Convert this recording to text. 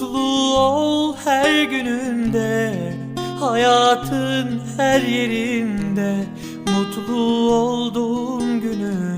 Mutlu ol her gününde Hayatın her yerinde Mutlu olduğun gününde